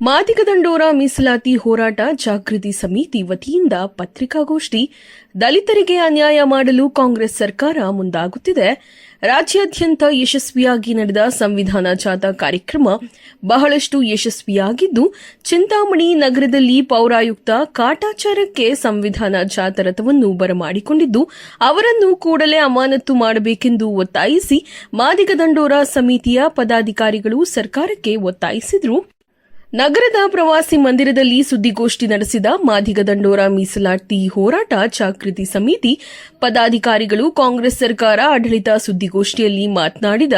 ಮಾದಿಗ ದಂಡೋರ ಮೀಸಲಾತಿ ಹೋರಾಟ ಜಾಗೃತಿ ಸಮಿತಿ ವತಿಯಿಂದ ಪತ್ರಿಕಾಗೋಷ್ಠಿ ದಲಿತರಿಗೆ ಅನ್ಯಾಯ ಮಾಡಲು ಕಾಂಗ್ರೆಸ್ ಸರ್ಕಾರ ಮುಂದಾಗುತ್ತಿದೆ. ರಾಜ್ಯಾದ್ಯಂತ ಯಶಸ್ವಿಯಾಗಿ ನಡೆದ ಸಂವಿಧಾನ ಜಾಥಾ ಕಾರ್ಯಕ್ರಮ ಬಹಳಷ್ಟು ಯಶಸ್ವಿಯಾಗಿದ್ದು, ಚಿಂತಾಮಣಿ ನಗರದಲ್ಲಿ ಪೌರಾಯುಕ್ತ ಕಾಟಾಚಾರಕ್ಕೆ ಸಂವಿಧಾನ ಜಾಥಾ ರಥವನ್ನು ಬರಮಾಡಿಕೊಂಡಿದ್ದು, ಅವರನ್ನು ಕೂಡಲೇ ಅಮಾನತ್ತು ಮಾಡಬೇಕೆಂದು ಒತ್ತಾಯಿಸಿ ಮಾದಿಗ ದಂಡೋರ ಸಮಿತಿಯ ಪದಾಧಿಕಾರಿಗಳು ಸರ್ಕಾರಕ್ಕೆ ಒತ್ತಾಯಿಸಿದರು. ನಗರದ ಪ್ರವಾಸಿ ಮಂದಿರದಲ್ಲಿ ಸುದ್ದಿಗೋಷ್ಠಿ ನಡೆಸಿದ ಮಾದಿಗ ದಂಡೋರ ಮೀಸಲಾತಿ ಹೋರಾಟ ಜಾಗೃತಿ ಸಮಿತಿ, ಪದಾಧಿಕಾರಿಗಳು, ಕಾಂಗ್ರೆಸ್ ಸರ್ಕಾರ, ಆಡಳಿತ ಸುದ್ದಿಗೋಷ್ಠಿಯಲ್ಲಿ ಮಾತನಾಡಿದ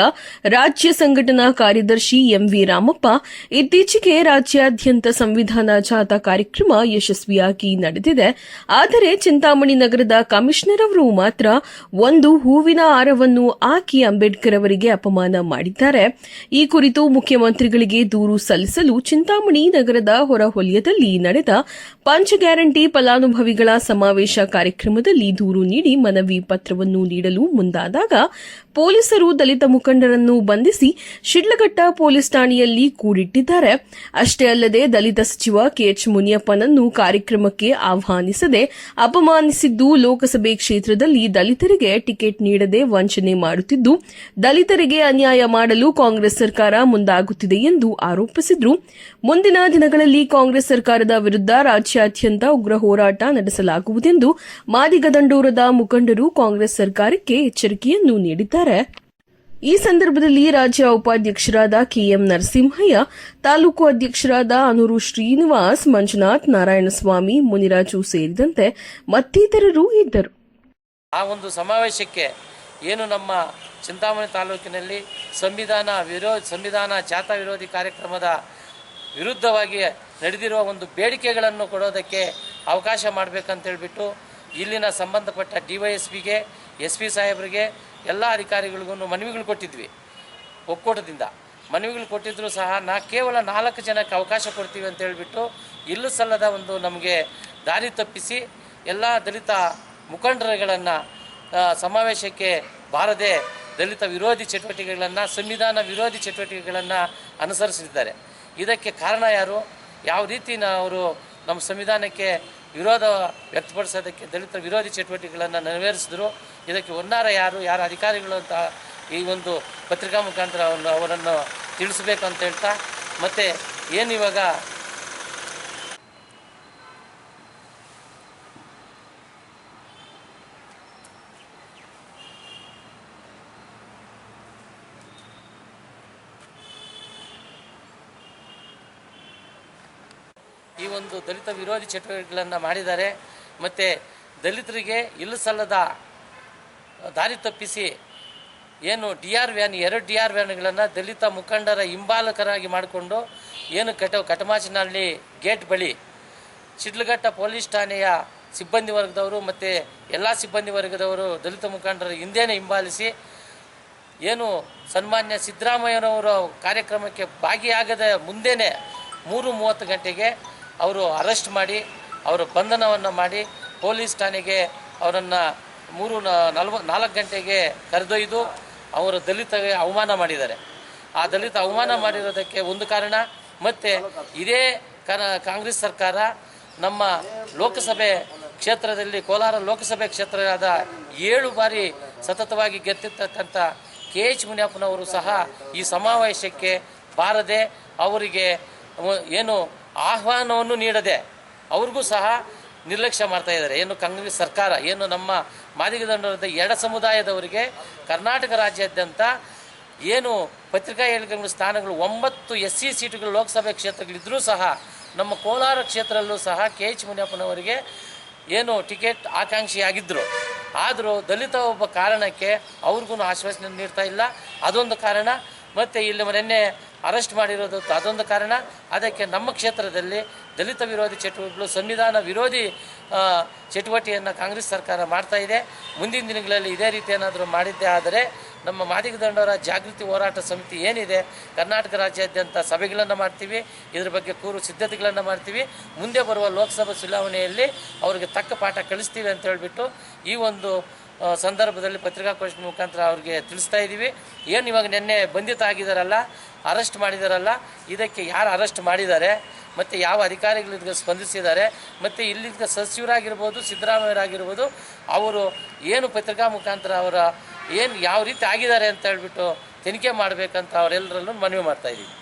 ರಾಜ್ಯ ಸಂಘಟನಾ ಕಾರ್ಯದರ್ಶಿ ಎಂವಿ ರಾಮಪ್ಪ, ಇತ್ತೀಚೆಗೆ ರಾಜ್ಯಾದ್ಯಂತ ಸಂವಿಧಾನ ಜಾಥಾ ಕಾರ್ಯಕ್ರಮ ಯಶಸ್ವಿಯಾಗಿ ನಡೆದಿದೆ. ಆದರೆ ಚಿಂತಾಮಣಿ ನಗರದ ಕಮಿಷನರ್ ಅವರು ಮಾತ್ರ ಒಂದು ಹೂವಿನ ಹಾರವನ್ನು ಹಾಕಿ ಅಂಬೇಡ್ಕರ್ ಅವರಿಗೆ ಅಪಮಾನ ಮಾಡಿದ್ದಾರೆ. ಈ ಕುರಿತು ಮುಖ್ಯಮಂತ್ರಿಗಳಿಗೆ ದೂರು ಸಲ್ಲಿಸಲು ಚಿಂತಾಮಣಿ ನಗರದ ಹೊರಹೊಲಿಯದಲ್ಲಿ ನಡೆದ ಪಂಚ ಗ್ಯಾರಂಟಿ ಫಲಾನುಭವಿಗಳ ಸಮಾವೇಶ ಕಾರ್ಯಕ್ರಮದಲ್ಲಿ ದೂರು ನೀಡಿ ಮನವಿ ಪತ್ರವನ್ನು ನೀಡಲು ಮುಂದಾದಾಗ ಪೊಲೀಸರು ದಲಿತ ಮುಖಂಡರನ್ನು ಬಂಧಿಸಿ ಶಿಡ್ಲಘಟ್ಟ ಪೊಲೀಸ್ ಠಾಣೆಯಲ್ಲಿ ಕೂಡಿಟ್ಟಿದ್ದಾರೆ. ಅಷ್ಟೇ ಅಲ್ಲದೆ ದಲಿತ ಸಚಿವ ಕೆಎಚ್ ಮುನಿಯಪ್ಪನನ್ನು ಕಾರ್ಯಕ್ರಮಕ್ಕೆ ಆಹ್ವಾನಿಸದೆ ಅಪಮಾನಿಸಿದ್ದು ಲೋಕಸಭೆ ಕ್ಷೇತ್ರದಲ್ಲಿ ದಲಿತರಿಗೆ ಟಿಕೆಟ್ ನೀಡದೆ ವಂಚನೆ ಮಾಡುತ್ತಿದ್ದು, ದಲಿತರಿಗೆ ಅನ್ಯಾಯ ಮಾಡಲು ಕಾಂಗ್ರೆಸ್ ಸರ್ಕಾರ ಮುಂದಾಗುತ್ತಿದೆ ಎಂದು ಆರೋಪಿಸಿದ್ರು. ಮುಂದಿನ ದಿನಗಳಲ್ಲಿ ಕಾಂಗ್ರೆಸ್ ಸರ್ಕಾರದ ವಿರುದ್ಧ ರಾಜ್ಯಾದ್ಯಂತ ಉಗ್ರ ಹೋರಾಟ ನಡೆಸಲಾಗುವುದೆಂದು ಮಾದಿಗದಂಡೂರದ ಮುಖಂಡರು ಕಾಂಗ್ರೆಸ್ ಸರ್ಕಾರಕ್ಕೆ ಎಚ್ಚರಿಕೆಯನ್ನು ನೀಡಿದ್ದಾರೆ. ಈ ಸಂದರ್ಭದಲ್ಲಿ ರಾಜ್ಯ ಉಪಾಧ್ಯಕ್ಷರಾದ ಕೆಎಂ ನರಸಿಂಹಯ್ಯ, ತಾಲೂಕು ಅಧ್ಯಕ್ಷರಾದ ಅನೂರು ಶ್ರೀನಿವಾಸ್, ಮಂಜುನಾಥ್ ನಾರಾಯಣಸ್ವಾಮಿ, ಮುನಿರಾಜು ಸೇರಿದಂತೆ ಮತ್ತಿತರರು ಇದ್ದರು. ಆ ಒಂದು ಸಮಾವೇಶಕ್ಕೆ ಏನು ನಮ್ಮ ಚಿಂತಾಮಣಿ ತಾಲೂಕಿನಲ್ಲಿ ಸಂವಿಧಾನ ವಿರೋಧ ಸಂವಿಧಾನ ಜಾಥಾ ವಿರೋಧಿ ಕಾರ್ಯಕ್ರಮದ ವಿರುದ್ಧವಾಗಿ ನಡೆದಿರುವ ಒಂದು ಬೇಡಿಕೆಗಳನ್ನು ಕೊಡೋದಕ್ಕೆ ಅವಕಾಶ ಮಾಡಬೇಕಂತೇಳ್ಬಿಟ್ಟು ಇಲ್ಲಿನ ಸಂಬಂಧಪಟ್ಟ ಡಿ ವೈ ಎಸ್ ಪಿಗೆ ಎಸ್ ಪಿ ಸಾಹೇಬರಿಗೆ ಎಲ್ಲ ಅಧಿಕಾರಿಗಳಿಗೂ ಮನವಿಗಳು ಕೊಟ್ಟಿದ್ವಿ ಒಕ್ಕೂಟದಿಂದ. ಮನವಿಗಳು ಕೊಟ್ಟಿದ್ದರೂ ಸಹ ನಾ ಕೇವಲ ನಾಲ್ಕು ಜನಕ್ಕೆ ಅವಕಾಶ ಕೊಡ್ತೀವಿ ಅಂತ ಹೇಳಿಬಿಟ್ಟು ಇಲ್ಲೂ ಸಲ್ಲದ ಒಂದು ನಮಗೆ ದಾರಿ ತಪ್ಪಿಸಿ ಎಲ್ಲ ದಲಿತ ಮುಖಂಡರುಗಳನ್ನು ಸಮಾವೇಶಕ್ಕೆ ಬಾರದೆ ದಲಿತ ವಿರೋಧಿ ಚಟುವಟಿಕೆಗಳನ್ನು, ಸಂವಿಧಾನ ವಿರೋಧಿ ಚಟುವಟಿಕೆಗಳನ್ನು ಅನುಸರಿಸಿದ್ದಾರೆ. ಇದಕ್ಕೆ ಕಾರಣ ಯಾರು? ಯಾವ ರೀತಿ ಅವರು ನಮ್ಮ ಸಂವಿಧಾನಕ್ಕೆ ವಿರೋಧ ವ್ಯಕ್ತಪಡಿಸೋದಕ್ಕೆ ದಲಿತ ವಿರೋಧಿ ಚಟುವಟಿಕೆಗಳನ್ನು ನೆರವೇರಿಸಿದ್ರು? ಇದಕ್ಕೆ ಹೊನ್ನಾರ ಯಾರು? ಯಾರ ಅಧಿಕಾರಿಗಳು ಅಂತ ಈ ಒಂದು ಪತ್ರಿಕಾ ಮುಖಾಂತರ ಅವರನ್ನು ಅವರನ್ನು ತಿಳಿಸ್ಬೇಕು ಅಂತ ಹೇಳ್ತಾ, ಮತ್ತು ಏನು ಇವಾಗ ಈ ಒಂದು ದಲಿತ ವಿರೋಧಿ ಚಟುವಟಿಕೆಗಳನ್ನು ಮಾಡಿದ್ದಾರೆ. ಮತ್ತು ದಲಿತರಿಗೆ ಇಲ್ಲ ಸಲ್ಲದ ದಾರಿ ತಪ್ಪಿಸಿ ಏನು ಡಿ ಆರ್ ವ್ಯಾನ್, ಎರಡು ಡಿ ಆರ್ ವ್ಯಾನ್ಗಳನ್ನು ದಲಿತ ಮುಖಂಡರ ಹಿಂಬಾಲಕರಾಗಿ ಮಾಡಿಕೊಂಡು ಏನು ಕಟ ಕಟಮಾಚಿನಹಳ್ಳಿ ಗೇಟ್ ಬಳಿ ಶಿಡ್ಲಘಟ್ಟ ಪೊಲೀಸ್ ಠಾಣೆಯ ಸಿಬ್ಬಂದಿ ವರ್ಗದವರು ಮತ್ತು ಎಲ್ಲ ಸಿಬ್ಬಂದಿ ವರ್ಗದವರು ದಲಿತ ಮುಖಂಡರ ಹಿಂದೇನೆ ಹಿಂಬಾಲಿಸಿ ಏನು ಸನ್ಮಾನ್ಯ ಸಿದ್ದರಾಮಯ್ಯನವರು ಕಾರ್ಯಕ್ರಮಕ್ಕೆ ಭಾಗಿಯಾಗದ ಮುಂದೆನೇ ಮೂರು ಮೂವತ್ತು ಗಂಟೆಗೆ ಅವರು ಅರೆಸ್ಟ್ ಮಾಡಿ, ಅವರ ಬಂಧನವನ್ನು ಮಾಡಿ ಪೊಲೀಸ್ ಠಾಣೆಗೆ ಅವರನ್ನು ಮೂರು ನಲ್ವ, ನಾಲ್ಕು ಗಂಟೆಗೆ ಕರೆದೊಯ್ದು ಅವರು ದಲಿತಗೆ ಅವಮಾನ ಮಾಡಿದ್ದಾರೆ. ಆ ದಲಿತ ಅವಮಾನ ಮಾಡಿರೋದಕ್ಕೆ ಒಂದು ಕಾರಣ, ಮತ್ತು ಇದೇ ಕಾಂಗ್ರೆಸ್ ಸರ್ಕಾರ ನಮ್ಮ ಲೋಕಸಭೆ ಕ್ಷೇತ್ರದಲ್ಲಿ, ಕೋಲಾರ ಲೋಕಸಭೆ ಕ್ಷೇತ್ರದ ಏಳು ಬಾರಿ ಸತತವಾಗಿ ಗೆದ್ದಿರ್ತಕ್ಕಂಥ ಕೆ ಎಚ್ ಮುನಿಯಪ್ಪನವರು ಸಹ ಈ ಸಮಾವೇಶಕ್ಕೆ ಬಾರದೆ ಅವರಿಗೆ ಏನು ಆಹ್ವಾನವನ್ನು ನೀಡದೆ ಅವ್ರಿಗೂ ಸಹ ನಿರ್ಲಕ್ಷ್ಯ ಮಾಡ್ತಾ ಇದ್ದಾರೆ. ಏನು ಕಾಂಗ್ರೆಸ್ ಸರ್ಕಾರ, ಏನು ನಮ್ಮ ಮಾದಿಗ ದಂಡರದ ಎಡ ಸಮುದಾಯದವರಿಗೆ ಕರ್ನಾಟಕ ರಾಜ್ಯಾದ್ಯಂತ ಏನು ಪತ್ರಿಕಾ ಹೇಳಿಕೆಗಳ, ಸ್ಥಾನಗಳು, ಒಂಬತ್ತು ಎಸ್ ಸಿ ಸೀಟುಗಳು ಲೋಕಸಭೆ ಕ್ಷೇತ್ರಗಳಿದ್ದರೂ ಸಹ, ನಮ್ಮ ಕೋಲಾರ ಕ್ಷೇತ್ರದಲ್ಲೂ ಸಹ ಕೆ ಎಚ್ ಮುನಿಯಪ್ಪನವರಿಗೆ ಏನು ಟಿಕೆಟ್ ಆಕಾಂಕ್ಷಿಯಾಗಿದ್ದರು ಆದರೂ ದಲಿತ ಒಬ್ಬ ಕಾರಣಕ್ಕೆ ಅವ್ರಿಗೂ ಆಶ್ವಾಸನೆ ನೀಡ್ತಾ ಇಲ್ಲ. ಅದೊಂದು ಕಾರಣ. ಮತ್ತು ಇಲ್ಲಿ ನಿನ್ನೆ ಅರೆಸ್ಟ್ ಮಾಡಿರೋದು ಅದೊಂದು ಕಾರಣ. ಅದಕ್ಕೆ ನಮ್ಮ ಕ್ಷೇತ್ರದಲ್ಲಿ ದಲಿತ ವಿರೋಧಿ ಚಟುವಟಿಕೆಗಳು ಸಂವಿಧಾನ ವಿರೋಧಿ ಚಟುವಟಿಕೆಯನ್ನು ಕಾಂಗ್ರೆಸ್ ಸರ್ಕಾರ ಮಾಡ್ತಾ ಇದೆ. ಮುಂದಿನ ದಿನಗಳಲ್ಲಿ ಇದೇ ರೀತಿ ಏನಾದರೂ ಮಾಡಿದ್ದೇ ಆದರೆ ನಮ್ಮ ಮಾದಿಗ ದಂಡವರ ಜಾಗೃತಿ ಹೋರಾಟ ಸಮಿತಿ ಏನಿದೆ, ಕರ್ನಾಟಕ ರಾಜ್ಯಾದ್ಯಂತ ಸಭೆಗಳನ್ನು ಮಾಡ್ತೀವಿ, ಇದ್ರ ಬಗ್ಗೆ ಕೂರು ಸಿದ್ಧತೆಗಳನ್ನು ಮಾಡ್ತೀವಿ. ಮುಂದೆ ಬರುವ ಲೋಕಸಭಾ ಚುನಾವಣೆಯಲ್ಲಿ ಅವರಿಗೆ ತಕ್ಕ ಪಾಠ ಕಲಿಸ್ತೀವಿ ಅಂತ ಹೇಳಿಬಿಟ್ಟು ಈ ಒಂದು ಸಂದರ್ಭದಲ್ಲಿ ಪತ್ರಿಕಾಗೋಷ್ಠಿ ಮುಖಾಂತರ ಅವ್ರಿಗೆ ತಿಳಿಸ್ತಾ ಇದ್ದೀವಿ ಏನು ಇವಾಗ ನಿನ್ನೆ ಬಂಧಿತ ಆಗಿದ್ದಾರಲ್ಲ ಅರೆಸ್ಟ್ ಮಾಡಿದಾರಲ್ಲ, ಇದಕ್ಕೆ ಯಾರು ಅರೆಸ್ಟ್ ಮಾಡಿದ್ದಾರೆ, ಮತ್ತು ಯಾವ ಅಧಿಕಾರಿಗಳು ಇದಕ್ಕೆ ಸ್ಪಂದಿಸಿದ್ದಾರೆ, ಮತ್ತು ಇಲ್ಲಿದ್ದ ಸಚಿವರಾಗಿರ್ಬೋದು, ಸಿದ್ದರಾಮಯ್ಯರಾಗಿರ್ಬೋದು, ಅವರು ಏನು ಪತ್ರಿಕಾ ಮುಖಾಂತರ ಅವರ ಏನು ಯಾವ ರೀತಿ ಆಗಿದ್ದಾರೆ ಅಂತ ಹೇಳ್ಬಿಟ್ಟು ತನಿಖೆ ಮಾಡಬೇಕಂತ ಅವರೆಲ್ಲರಲ್ಲೂ ಮನವಿ ಮಾಡ್ತಾ ಇದ್ದೀವಿ